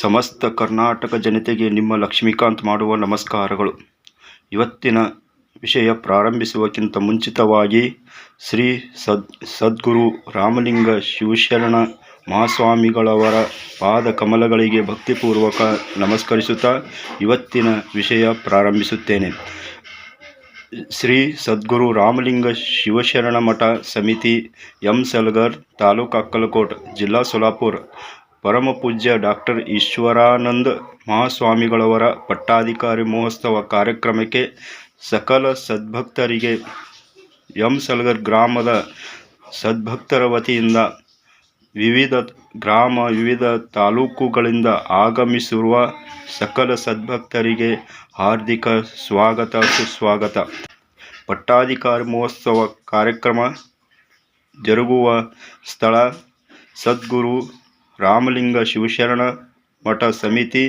ಸಮಸ್ತ ಕರ್ನಾಟಕ ಜನತೆಗೆ ನಿಮ್ಮ ಲಕ್ಷ್ಮೀಕಾಂತ್ ಮಾಡುವ ನಮಸ್ಕಾರಗಳು. ಇವತ್ತಿನ ವಿಷಯ ಪ್ರಾರಂಭಿಸುವಕ್ಕಿಂತ ಮುಂಚಿತವಾಗಿ ಶ್ರೀ ಸದ್, ಸದ್ಗುರು ರಾಮಲಿಂಗ ಶಿವಶರಣ ಮಹಾಸ್ವಾಮಿಗಳವರ ಪಾದ ಕಮಲಗಳಿಗೆ ಭಕ್ತಿಪೂರ್ವಕ ನಮಸ್ಕರಿಸುತ್ತಾ ಇವತ್ತಿನ ವಿಷಯ ಪ್ರಾರಂಭಿಸುತ್ತೇನೆ. ಶ್ರೀ ಸದ್ಗುರು ರಾಮಲಿಂಗ ಶಿವಶರಣ ಮಠ ಸಮಿತಿ ಎಂ. ಸಲ್ಗರ್ ತಾಲೂಕು ಅಕ್ಕಲಕೋಟ್ ಜಿಲ್ಲಾ ಸೊಲ್ಲಾಪುರ ಪರಮಪೂಜ್ಯ ಡಾಕ್ಟರ್ ಈಶ್ವರಾನಂದ ಮಹಾಸ್ವಾಮಿಗಳವರ ಪಟ್ಟಾಧಿಕಾರಿ ಮಹೋತ್ಸವ ಕಾರ್ಯಕ್ರಮಕ್ಕೆ ಸಕಲ ಸದ್ಭಕ್ತರಿಗೆ ಎಂ ಸಲ್ಗರ್ ಗ್ರಾಮದ ಸದ್ಭಕ್ತರ ವತಿಯಿಂದ ವಿವಿಧ ಗ್ರಾಮ, ವಿವಿಧ ತಾಲೂಕುಗಳಿಂದ ಆಗಮಿಸಿರುವ ಸಕಲ ಸದ್ಭಕ್ತರಿಗೆ ಹಾರ್ದಿಕ ಸ್ವಾಗತ, ಸುಸ್ವಾಗತ. ಪಟ್ಟಾಧಿಕಾರಿ ಮಹೋತ್ಸವ ಕಾರ್ಯಕ್ರಮ ಜರುಗುವ ಸ್ಥಳ ಸದ್ಗುರು ರಾಮಲಿಂಗ ಶಿವಶರಣ ಮಠ ಸಮಿತಿ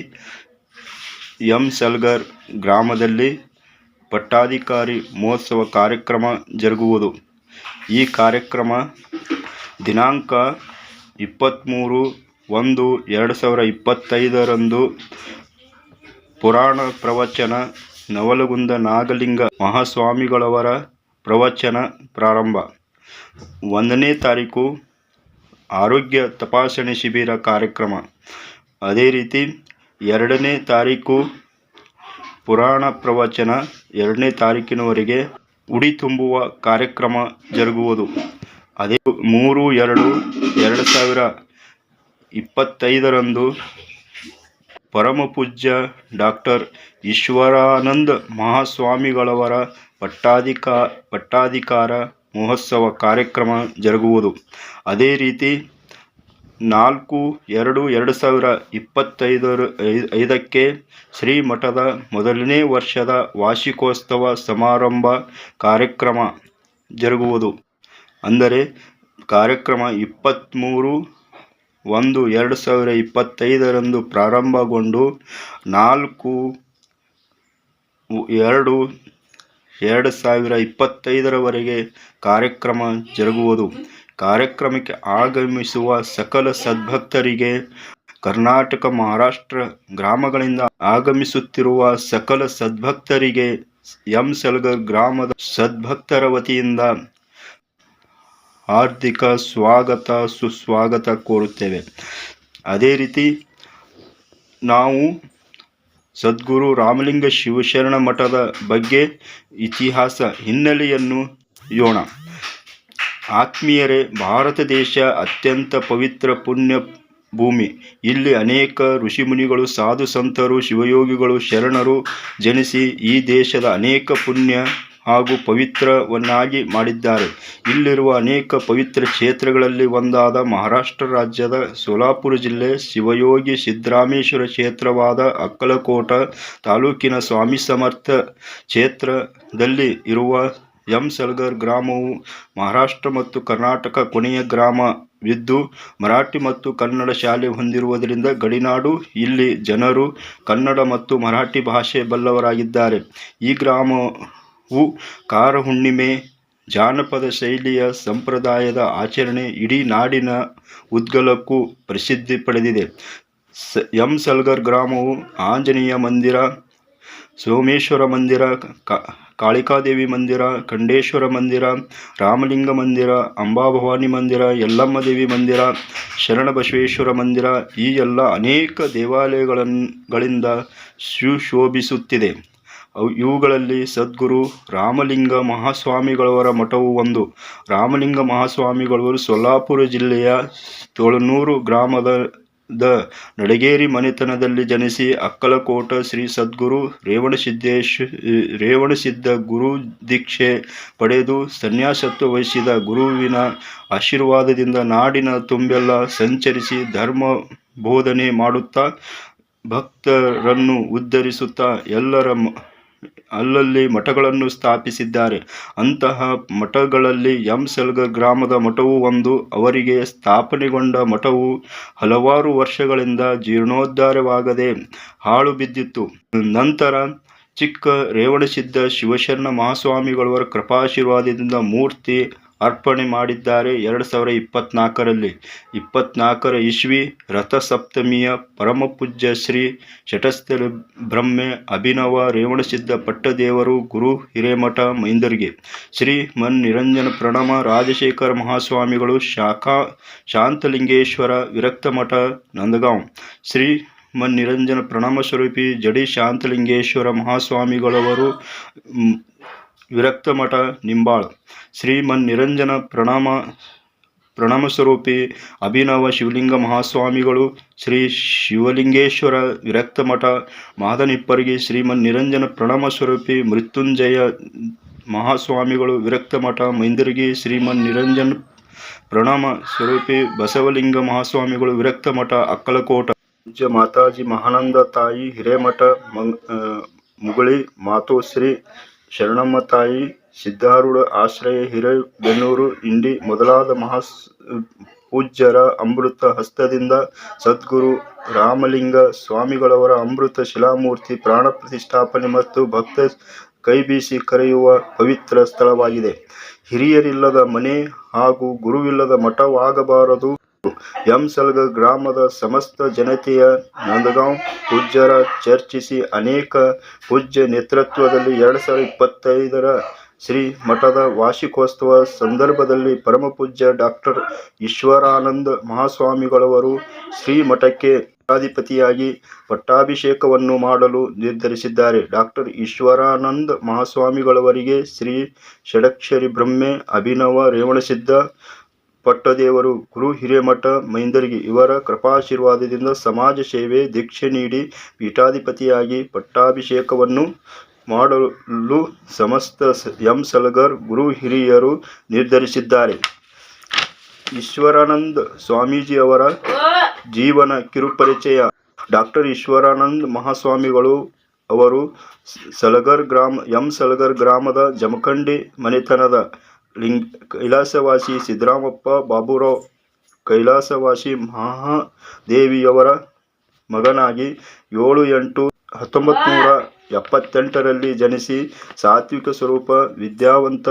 ಎಂ ಸಲ್ಗರ್ ಗ್ರಾಮದಲ್ಲಿ ಪಟ್ಟಾಧಿಕಾರಿ ಮಹೋತ್ಸವ ಕಾರ್ಯಕ್ರಮ ಜರುಗುವುದು. ಈ ಕಾರ್ಯಕ್ರಮ ದಿನಾಂಕ ಇಪ್ಪತ್ತ್ಮೂರು ಒಂದು ಎರಡು ಸಾವಿರ ಇಪ್ಪತ್ತೈದರಂದು ಪುರಾಣ ಪ್ರವಚನ ನವಲಗುಂದ ನಾಗಲಿಂಗ ಮಹಾಸ್ವಾಮಿಗಳವರ ಪ್ರವಚನ ಪ್ರಾರಂಭ. ಒಂದನೇ ತಾರೀಕು ಆರೋಗ್ಯ ತಪಾಸಣೆ ಶಿಬಿರ ಕಾರ್ಯಕ್ರಮ. ಅದೇ ರೀತಿ ಎರಡನೇ ತಾರೀಕು ಪುರಾಣ ಪ್ರವಚನ ಎರಡನೇ ತಾರೀಕಿನವರೆಗೆ ಉಡಿ ತುಂಬುವ ಕಾರ್ಯಕ್ರಮ ಜರುಗುವುದು. ಅದೇ ಮೂರು, ಎರಡು ಎರಡು ಸಾವಿರ ಇಪ್ಪತ್ತೈದರಂದು ಪರಮಪೂಜ್ಯ ಡಾಕ್ಟರ್ ಈಶ್ವರಾನಂದ ಮಹಾಸ್ವಾಮಿಗಳವರ ಪಟ್ಟಾಧಿಕಾ, ಪಟ್ಟಾಧಿಕಾರ ಮಹೋತ್ಸವ ಕಾರ್ಯಕ್ರಮ ಜರುಗುವುದು. ಅದೇ ರೀತಿ ನಾಲ್ಕು, ಎರಡು ಎರಡು ಸಾವಿರ ಇಪ್ಪತ್ತೈದರ ಐದಕ್ಕೆ ಶ್ರೀಮಠದ ಮೊದಲನೇ ವರ್ಷದ ವಾರ್ಷಿಕೋತ್ಸವ ಸಮಾರಂಭ ಕಾರ್ಯಕ್ರಮ ಜರುಗುವುದು. ಅಂದರೆ ಕಾರ್ಯಕ್ರಮ ಇಪ್ಪತ್ತ್ಮೂರು ಒಂದು ಎರಡು ಸಾವಿರ ಇಪ್ಪತ್ತೈದರಂದು ಪ್ರಾರಂಭಗೊಂಡು ನಾಲ್ಕು, ಎರಡು ಎರಡು ಸಾವಿರ ಇಪ್ಪತ್ತೈದರವರೆಗೆ ಕಾರ್ಯಕ್ರಮ ಜರುಗುವುದು. ಕಾರ್ಯಕ್ರಮಕ್ಕೆ ಆಗಮಿಸುವ ಸಕಲ ಸದ್ಭಕ್ತರಿಗೆ ಕರ್ನಾಟಕ, ಮಹಾರಾಷ್ಟ್ರ ಗ್ರಾಮಗಳಿಂದ ಆಗಮಿಸುತ್ತಿರುವ ಸಕಲ ಸದ್ಭಕ್ತರಿಗೆ ಎಂ ಸಲ್ಗರ್ ಗ್ರಾಮದ ಸದ್ಭಕ್ತರ ವತಿಯಿಂದ ಹಾರ್ದಿಕ ಸ್ವಾಗತ, ಸುಸ್ವಾಗತ ಕೋರುತ್ತೇವೆ. ಅದೇ ರೀತಿ ನಾವು ಸದ್ಗುರು ರಾಮಲಿಂಗ ಶಿವಶರಣ ಮಠದ ಬಗ್ಗೆ ಇತಿಹಾಸ ಹಿನ್ನೆಲೆಯನ್ನು ಯೋಣ. ಆತ್ಮೀಯರೇ, ಭಾರತ ದೇಶ ಅತ್ಯಂತ ಪವಿತ್ರ ಪುಣ್ಯ ಭೂಮಿ. ಇಲ್ಲಿ ಅನೇಕ ಋಷಿಮುನಿಗಳು, ಸಾಧು ಸಂತರು, ಶಿವಯೋಗಿಗಳು, ಶರಣರು ಜನಿಸಿ ಈ ದೇಶದ ಅನೇಕ ಪುಣ್ಯ ಹಾಗೂ ಪವಿತ್ರವನ್ನಾಗಿ ಮಾಡಿದ್ದಾರೆ. ಇಲ್ಲಿರುವ ಅನೇಕ ಪವಿತ್ರ ಕ್ಷೇತ್ರಗಳಲ್ಲಿ ಒಂದಾದ ಮಹಾರಾಷ್ಟ್ರ ರಾಜ್ಯದ ಸೋಲಾಪುರ ಜಿಲ್ಲೆ ಶಿವಯೋಗಿ ಸಿದ್ದರಾಮೇಶ್ವರ ಕ್ಷೇತ್ರವಾದ ಅಕ್ಕಲಕೋಟ ತಾಲೂಕಿನ ಸ್ವಾಮಿ ಸಮರ್ಥ ಕ್ಷೇತ್ರದಲ್ಲಿ ಇರುವ ಎಂ ಸಲ್ಗರ್ ಗ್ರಾಮವು ಮಹಾರಾಷ್ಟ್ರ ಮತ್ತು ಕರ್ನಾಟಕ ಕೊನೆಯ ಗ್ರಾಮವಿದ್ದು ಮರಾಠಿ ಮತ್ತು ಕನ್ನಡ ಶಾಲೆ ಹೊಂದಿರುವುದರಿಂದ ಗಡಿನಾಡು, ಇಲ್ಲಿ ಜನರು ಕನ್ನಡ ಮತ್ತು ಮರಾಠಿ ಭಾಷೆ ಬಲ್ಲವರಾಗಿದ್ದಾರೆ. ಈ ಗ್ರಾಮವು ಕಾರ ಹುಣ್ಣಿಮೆ ಜಾನಪದ ಶೈಲಿಯ ಸಂಪ್ರದಾಯದ ಆಚರಣೆ ಇಡೀ ನಾಡಿನ ಉದ್ಗಲಕ್ಕೂ ಪ್ರಸಿದ್ಧಿ ಪಡೆದಿದೆ. ಸ, ಎಂ ಸಲ್ಗರ್ ಗ್ರಾಮವು ಆಂಜನೇಯ ಮಂದಿರ, ಸೋಮೇಶ್ವರ ಮಂದಿರ ಕಾಳಿಕಾದೇವಿ ಮಂದಿರ, ಖಂಡೇಶ್ವರ ಮಂದಿರ, ರಾಮಲಿಂಗ ಮಂದಿರ, ಅಂಬಾಭವಾನಿ ಮಂದಿರ, ಯಲ್ಲಮ್ಮ ದೇವಿ ಮಂದಿರ, ಶರಣಬಸವೇಶ್ವರ ಮಂದಿರ ಈ ಎಲ್ಲ ಅನೇಕ ದೇವಾಲಯಗಳಿಂದ ಸುಶೋಭಿಸುತ್ತಿದೆ ಅವು ಇವುಗಳಲ್ಲಿ ಸದ್ಗುರು, ರಾಮಲಿಂಗ ಮಹಾಸ್ವಾಮಿಗಳವರ ಮಠವು ಒಂದು. ರಾಮಲಿಂಗ ಮಹಾಸ್ವಾಮಿಗಳವರು ಸೊಲ್ಲಾಪುರ ಜಿಲ್ಲೆಯ ತೊಳನೂರು ಗ್ರಾಮದ ದ ನಡಗೇರಿ ಮನೆತನದಲ್ಲಿ ಜನಿಸಿ ಅಕ್ಕಲಕೋಟ ಶ್ರೀ ಸದ್ಗುರು ರೇವಣಸಿದ್ದೇಶ್, ರೇವಣಸಿದ್ಧ ಗುರು ದೀಕ್ಷೆ ಪಡೆದು ಸನ್ಯಾಸತ್ವ ವಹಿಸಿದ ಗುರುವಿನ ಆಶೀರ್ವಾದದಿಂದ ನಾಡಿನ ತುಂಬೆಲ್ಲ ಸಂಚರಿಸಿ ಧರ್ಮ ಬೋಧನೆ ಮಾಡುತ್ತಾ ಭಕ್ತರನ್ನು ಉದ್ಧರಿಸುತ್ತಾ ಎಲ್ಲರ ಅಲ್ಲಲ್ಲಿ ಮಠಗಳನ್ನು ಸ್ಥಾಪಿಸಿದ್ದಾರೆ. ಅಂತಹ ಮಠಗಳಲ್ಲಿ ಎಂ ಗ್ರಾಮದ ಮಠವು ಒಂದು. ಅವರಿಗೆ ಸ್ಥಾಪನೆಗೊಂಡ ಮಠವು ಹಲವಾರು ವರ್ಷಗಳಿಂದ ಜೀರ್ಣೋದ್ಧಾರವಾಗದೆ ಹಾಳು ಬಿದ್ದಿತ್ತು. ನಂತರ ಚಿಕ್ಕ ರೇವಣಸಿದ್ಧ ಶಿವಶರಣ ಮಹಾಸ್ವಾಮಿಗಳವರ ಕೃಪಾಶೀರ್ವಾದದಿಂದ ಮೂರ್ತಿ ಅರ್ಪಣೆ ಮಾಡಿದ್ದಾರೆ ಎರಡು ಸಾವಿರ ಇಪ್ಪತ್ನಾಲ್ಕರಲ್ಲಿ. ಇಪ್ಪತ್ನಾಲ್ಕರ ಇಸ್ವಿ ರಥಸಪ್ತಮಿಯ ಪರಮಪೂಜ್ಯ ಶ್ರೀ ಶಟಸ್ಥಲ ಬ್ರಹ್ಮೆ ಅಭಿನವ ರೇವಣಸಿದ್ಧ ಪಟ್ಟದೇವರು ಗುರು ಹಿರೇಮಠ ಮೈಂದರ್ಗೆ ಶ್ರೀ ಮನ್ ನಿರಂಜನ ಪ್ರಣಮ ರಾಜಶೇಖರ ಮಹಾಸ್ವಾಮಿಗಳು ಶಾಖಾ ಶಾಂತಲಿಂಗೇಶ್ವರ ವಿರಕ್ತ ಮಠ, ನಂದಗಾಂವ್. ಶ್ರೀ ಮನ್ ನಿರಂಜನ ಪ್ರಣಮ ಸ್ವರೂಪಿ ಜಡಿ ಶಾಂತಲಿಂಗೇಶ್ವರ ಮಹಾಸ್ವಾಮಿಗಳವರು ಮ್, ವಿರಕ್ತ ಮಠ ನಿಂಬಾಳ್. ಶ್ರೀಮನ್ ನಿರಂಜನ ಪ್ರಣಾಮ ಪ್ರಣಾಮ ಸ್ವರೂಪಿ ಅಭಿನವ ಶಿವಲಿಂಗ ಮಹಾಸ್ವಾಮಿಗಳು ಶ್ರೀ ಶಿವಲಿಂಗೇಶ್ವರ ವಿರಕ್ತ ಮಠ ಮಾದನಿಪ್ಪರಿಗೆ ಶ್ರೀಮನ್ ನಿರಂಜನ ಪ್ರಣಾಮ ಸ್ವರೂಪಿ ಮೃತ್ಯುಂಜಯ ಮಹಾಸ್ವಾಮಿಗಳು ವಿರಕ್ತ ಮಠ ಮೈಂದರ್ಗಿ ಶ್ರೀಮನ್ ನಿರಂಜನ್ ಪ್ರಣಾಮ ಸ್ವರೂಪಿ ಬಸವಲಿಂಗ ಮಹಾಸ್ವಾಮಿಗಳು ವಿರಕ್ತ ಮಠ ಅಕ್ಕಲಕೋಟ. ಪೂಜ್ಯ ಮಾತಾಜಿ ಮಹಾನಂದ ತಾಯಿ ಹಿರೇಮಠ ಮುಗುಳಿ ಮಾತೋಶ್ರೀ ಶರಣಮ್ಮ ತಾಯಿ ಸಿದ್ಧಾರೂಢ ಆಶ್ರಯ, ಹಿರೇಬೆನ್ನೂರು, ಇಂಡಿ ಮೊದಲಾದ ಮಹಾ ಪೂಜ್ಯರ ಅಮೃತ ಹಸ್ತದಿಂದ ಸದ್ಗುರು ರಾಮಲಿಂಗ ಸ್ವಾಮಿಗಳವರ ಅಮೃತ ಶಿಲಾಮೂರ್ತಿ ಪ್ರಾಣ ಪ್ರತಿಷ್ಠಾಪನೆ ಮತ್ತು ಭಕ್ತ ಕೈಬೀಸಿ ಕರೆಯುವ ಪವಿತ್ರ ಸ್ಥಳವಾಗಿದೆ. ಹಿರಿಯರಿಲ್ಲದ ಮನೆ ಹಾಗೂ ಗುರುವಿಲ್ಲದ ಮಠವಾಗಬಾರದು. ಎಂಸಲ್ಗ ಗ್ರಾಮದ ಸಮಸ್ತ ಜನತೆಯ ನಂದಗಾಂವ್ ಪೂಜ್ಯರ ಚರ್ಚಿಸಿ ಅನೇಕ ಪೂಜ್ಯ ನೇತೃತ್ವದಲ್ಲಿ ಎರಡು ಸಾವಿರದ ಇಪ್ಪತ್ತೈದರ ಶ್ರೀ ಮಠದ ವಾರ್ಷಿಕೋತ್ಸವ ಸಂದರ್ಭದಲ್ಲಿ ಪರಮಪೂಜ್ಯ ಡಾಕ್ಟರ್ ಈಶ್ವರಾನಂದ ಮಹಾಸ್ವಾಮಿಗಳವರು ಶ್ರೀ ಮಠಕ್ಕೆ ಪೀಠಾಧಿಪತಿಯಾಗಿ ಪಟ್ಟಾಭಿಷೇಕವನ್ನು ಮಾಡಲು ನಿರ್ಧರಿಸಿದ್ದಾರೆ. ಡಾಕ್ಟರ್ ಈಶ್ವರಾನಂದ ಮಹಾಸ್ವಾಮಿಗಳವರಿಗೆ ಶ್ರೀ ಷಡಕ್ಷರಿ ಬ್ರಹ್ಮೆ ಅಭಿನವ ರೇವಣಸಿದ್ಧ ಪಟ್ಟದೇವರು ಗುರು ಹಿರೇಮಠ ಮೈಂದರಿಗೆ ಇವರ ಕೃಪಾಶೀರ್ವಾದದಿಂದ ಸಮಾಜ ಸೇವೆ ದೀಕ್ಷೆ ನೀಡಿ ಪೀಠಾಧಿಪತಿಯಾಗಿ ಪಟ್ಟಾಭಿಷೇಕವನ್ನು ಮಾಡಲು ಸಮಸ್ತ ಎಂ ಸಲಗರ್ ಗುರು ಹಿರಿಯರು ನಿರ್ಧರಿಸಿದ್ದಾರೆ. ಈಶ್ವರಾನಂದ ಸ್ವಾಮೀಜಿಯವರ ಜೀವನ ಕಿರುಪರಿಚಯ. ಡಾಕ್ಟರ್ ಈಶ್ವರಾನಂದ ಮಹಾಸ್ವಾಮಿಗಳು ಅವರು ಸಲಗರ್ ಗ್ರಾಮ, ಎಂ ಸಲಗರ್ ಗ್ರಾಮದ ಜಮಖಂಡಿ ಮನೆತನದ ಲಿಂಗ್ ಕೈಲಾಸವಾಸಿ ಸಿದ್ದರಾಮಪ್ಪ ಬಾಬುರಾವ್ ಕೈಲಾಸವಾಸಿ ಮಹಾದೇವಿಯವರ ಮಗನಾಗಿ ಏಳು ಎಂಟು ಹತ್ತೊಂಬತ್ತು ನೂರ ಎಪ್ಪತ್ತೆಂಟರಲ್ಲಿ ಜನಿಸಿ ಸಾತ್ವಿಕ ಸ್ವರೂಪ ವಿದ್ಯಾವಂತ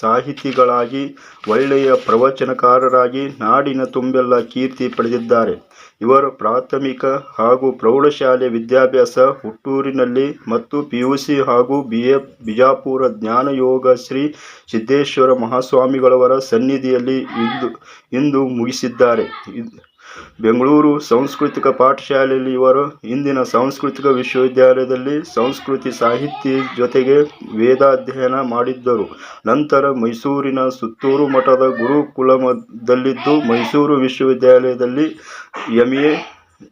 ಸಾಹಿತಿಗಳಾಗಿ ಒಳ್ಳೆಯ ಪ್ರವಚನಕಾರರಾಗಿ ನಾಡಿನ ತುಂಬೆಲ್ಲ ಕೀರ್ತಿ ಪಡೆದಿದ್ದಾರೆ. ಇವರ ಪ್ರಾಥಮಿಕ ಹಾಗೂ ಪ್ರೌಢಶಾಲೆ ವಿದ್ಯಾಭ್ಯಾಸ, ಹುಟ್ಟೂರಿನಲ್ಲಿ ಮತ್ತು ಪಿಯುಸಿ ಹಾಗೂ ಬಿ ಎ ಬಿಜಾಪುರ ಜ್ಞಾನಯೋಗ ಶ್ರೀ ಸಿದ್ದೇಶ್ವರ ಮಹಾಸ್ವಾಮಿಗಳವರ ಸನ್ನಿಧಿಯಲ್ಲಿ ಇಂದು ಇಂದು ಮುಗಿಸಿದ್ದಾರೆ. ಬೆಂಗಳೂರು ಸಾಂಸ್ಕೃತಿಕ ಪಾಠಶಾಲೆಯಲ್ಲಿ ಇವರು ಇಂದಿನ ಸಾಂಸ್ಕೃತಿಕ ವಿಶ್ವವಿದ್ಯಾಲಯದಲ್ಲಿ ಸಂಸ್ಕೃತಿ ಸಾಹಿತ್ಯ ಜೊತೆಗೆ ವೇದಾಧ್ಯಯನ ಮಾಡಿದ್ದರು. ನಂತರ ಮೈಸೂರಿನ ಸುತ್ತೂರು ಮಠದ ಗುರುಕುಲಮದಲ್ಲಿದ್ದು ಮೈಸೂರು ವಿಶ್ವವಿದ್ಯಾಲಯದಲ್ಲಿ ಎಂ ಎ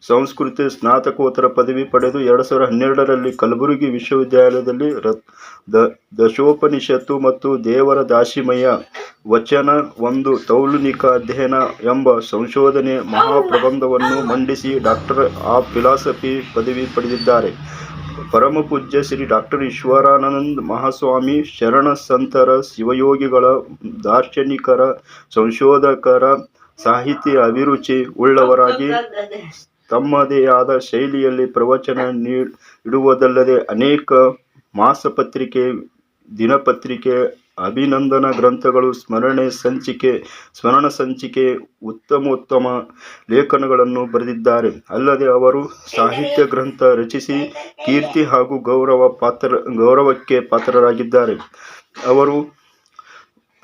ಸಂಸ್ಕೃತಿ ಸ್ನಾತಕೋತ್ತರ ಪದವಿ ಪಡೆದು ಎರಡು ಸಾವಿರದ ಹನ್ನೆರಡರಲ್ಲಿ ಕಲಬುರಗಿ ವಿಶ್ವವಿದ್ಯಾಲಯದಲ್ಲಿ ರ ದಶೋಪನಿಷತ್ತು ಮತ್ತು ದೇವರ ದಾಸಿಮಯ ವಚನ ಒಂದು ತೌಲುನಿಕ ಅಧ್ಯಯನ ಎಂಬ ಸಂಶೋಧನೆ ಮಹಾಪ್ರಬಂಧವನ್ನು ಮಂಡಿಸಿ ಡಾಕ್ಟರ್ ಆಫ್ ಫಿಲಾಸಫಿ ಪದವಿ ಪಡೆದಿದ್ದಾರೆ. ಪರಮ ಪೂಜ್ಯ ಶ್ರೀ ಡಾಕ್ಟರ್ ಈಶ್ವರಾನಂದ ಮಹಾಸ್ವಾಮಿ ಶರಣ ಸಂತರ ಶಿವಯೋಗಿಗಳ ದಾರ್ಶನಿಕರ ಸಂಶೋಧಕರ ಸಾಹಿತ್ಯ ಅಭಿರುಚಿ ಉಳ್ಳವರಾಗಿ ತಮ್ಮದೇ ಆದ ಶೈಲಿಯಲ್ಲಿ ಪ್ರವಚನ ನೀಡುವುದಲ್ಲದೆ ಅನೇಕ ಮಾಸಪತ್ರಿಕೆ, ದಿನಪತ್ರಿಕೆ ಅಭಿನಂದನ ಗ್ರಂಥಗಳು, ಸ್ಮರಣೆ ಸಂಚಿಕೆ, ಸ್ಮರಣ ಸಂಚಿಕೆ, ಉತ್ತಮ ಉತ್ತಮ ಲೇಖನಗಳನ್ನು ಬರೆದಿದ್ದಾರೆ. ಅಲ್ಲದೆ ಅವರು ಸಾಹಿತ್ಯ ಗ್ರಂಥ ರಚಿಸಿ ಕೀರ್ತಿ ಹಾಗೂ ಗೌರವ ಪಾತ್ರ, ಗೌರವಕ್ಕೆ ಪಾತ್ರರಾಗಿದ್ದಾರೆ. ಅವರು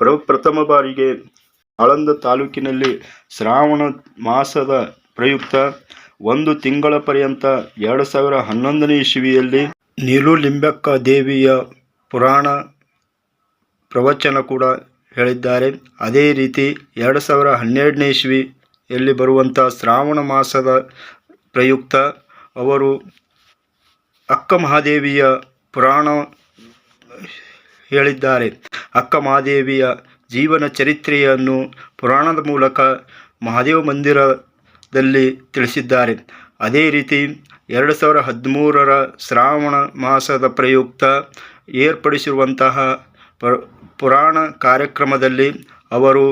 ಪ್ರ, ಪ್ರಥಮ ಬಾರಿಗೆ ಆಳಂದ ತಾಲೂಕಿನಲ್ಲಿ ಶ್ರಾವಣ ಮಾಸದ ಪ್ರಯುಕ್ತ ಒಂದು ತಿಂಗಳ ಪರ್ಯಂತ ಎರಡು ಸಾವಿರ ಹನ್ನೊಂದನೇ ಇಸವಿಯಲ್ಲಿ ನೀಲುಲಿಂಬಕ್ಕ ದೇವಿಯ ಪುರಾಣ ಪ್ರವಚನ ಕೂಡ ಹೇಳಿದ್ದಾರೆ. ಅದೇ ರೀತಿ ಎರಡು ಸಾವಿರ ಹನ್ನೆರಡನೇ ಇಸ್ವಿಯಲ್ಲಿ ಬರುವಂಥ ಶ್ರಾವಣ ಮಾಸದ ಪ್ರಯುಕ್ತ ಅವರು ಅಕ್ಕ ಮಹಾದೇವಿಯ ಪುರಾಣ ಹೇಳಿದ್ದಾರೆ. ಅಕ್ಕ ಮಹಾದೇವಿಯ ಜೀವನ ಚರಿತ್ರೆಯನ್ನು ಪುರಾಣದ ಮೂಲಕ ಮಹಾದೇವ ಮಂದಿರದಲ್ಲಿ ತಿಳಿಸಿದ್ದಾರೆ. ಅದೇ ರೀತಿ ಎರಡು ಸಾವಿರ ಹದಿಮೂರರ ಶ್ರಾವಣ ಮಾಸದ ಪ್ರಯುಕ್ತ ಏರ್ಪಡಿಸಿರುವಂತಹ ಪುರಾಣ ಕಾರ್ಯಕ್ರಮದಲ್ಲಿ ಅವರು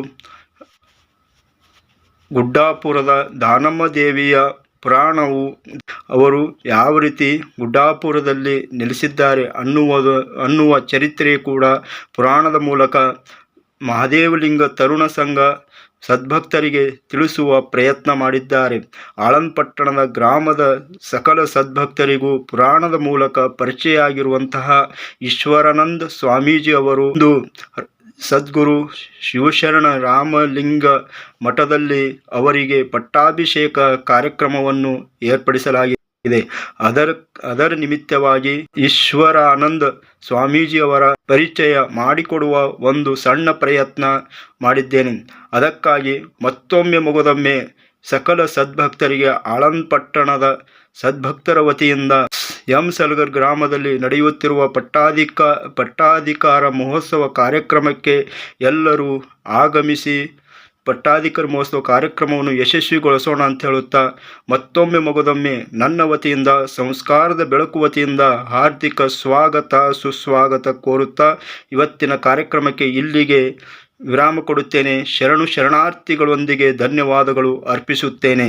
ಗುಡ್ಡಾಪುರದ ದಾನಮ್ಮ ದೇವಿಯ ಪುರಾಣವು ಅವರು ಯಾವ ರೀತಿ ಗುಡ್ಡಾಪುರದಲ್ಲಿ ನೆಲೆಸಿದ್ದಾರೆ ಅನ್ನುವುದು, ಅನ್ನುವ ಚರಿತ್ರೆ ಕೂಡ ಪುರಾಣದ ಮೂಲಕ ಮಹಾದೇವಲಿಂಗ ತರುಣ ಸಂಘ ಸದ್ಭಕ್ತರಿಗೆ ತಿಳಿಸುವ ಪ್ರಯತ್ನ ಮಾಡಿದ್ದಾರೆ. ಆಳಂದ್ ಪಟ್ಟಣದ ಗ್ರಾಮದ ಸಕಲ ಸದ್ಭಕ್ತರಿಗೂ ಪುರಾಣದ ಮೂಲಕ ಪರಿಚಯ ಆಗಿರುವಂತಹ ಈಶ್ವರಾನಂದ ಸ್ವಾಮೀಜಿ ಅವರು ಒಂದು ಸದ್ಗುರು ಶಿವಶರಣ ರಾಮಲಿಂಗ ಮಠದಲ್ಲಿ ಅವರಿಗೆ ಪಟ್ಟಾಭಿಷೇಕ ಕಾರ್ಯಕ್ರಮವನ್ನು ಏರ್ಪಡಿಸಲಾಗಿದೆ. ಅದರ ಅದರ ನಿಮಿತ್ತವಾಗಿ ಈಶ್ವರಾನಂದ ಸ್ವಾಮೀಜಿಯವರ ಪರಿಚಯ ಮಾಡಿಕೊಡುವ ಒಂದು ಸಣ್ಣ ಪ್ರಯತ್ನ ಮಾಡಿದ್ದೇನೆ. ಅದಕ್ಕಾಗಿ ಮತ್ತೊಮ್ಮೆ ಮುಗದೊಮ್ಮೆ ಸಕಲ ಸದ್ಭಕ್ತರಿಗೆ ಆಳಂದ್ ಪಟ್ಟಣದ ಸದ್ಭಕ್ತರ ವತಿಯಿಂದ ಎಂ. ಸಲಗರ್ ಗ್ರಾಮದಲ್ಲಿ ನಡೆಯುತ್ತಿರುವ ಪಟ್ಟಾಧಿಕ, ಪಟ್ಟಾಧಿಕಾರ ಮಹೋತ್ಸವ ಕಾರ್ಯಕ್ರಮಕ್ಕೆ ಎಲ್ಲರೂ ಆಗಮಿಸಿ ಪಟ್ಟಾಧಿಕಾರ ಮಹೋತ್ಸವ ಕಾರ್ಯಕ್ರಮವನ್ನು ಯಶಸ್ವಿಗೊಳಿಸೋಣ ಅಂತ ಹೇಳುತ್ತಾ ಮತ್ತೊಮ್ಮೆ ಮಗದೊಮ್ಮೆ ನನ್ನ ವತಿಯಿಂದ, ಸಂಸ್ಕಾರದ ಬೆಳಕು ವತಿಯಿಂದ ಹಾರ್ದಿಕ ಸ್ವಾಗತ, ಸುಸ್ವಾಗತ ಕೋರುತ್ತಾ ಇವತ್ತಿನ ಕಾರ್ಯಕ್ರಮಕ್ಕೆ ಇಲ್ಲಿಗೆ ವಿರಾಮ ಕೊಡುತ್ತೇನೆ. ಶರಣು ಶರಣಾರ್ಥಿಗಳೊಂದಿಗೆ ಧನ್ಯವಾದಗಳು ಅರ್ಪಿಸುತ್ತೇನೆ.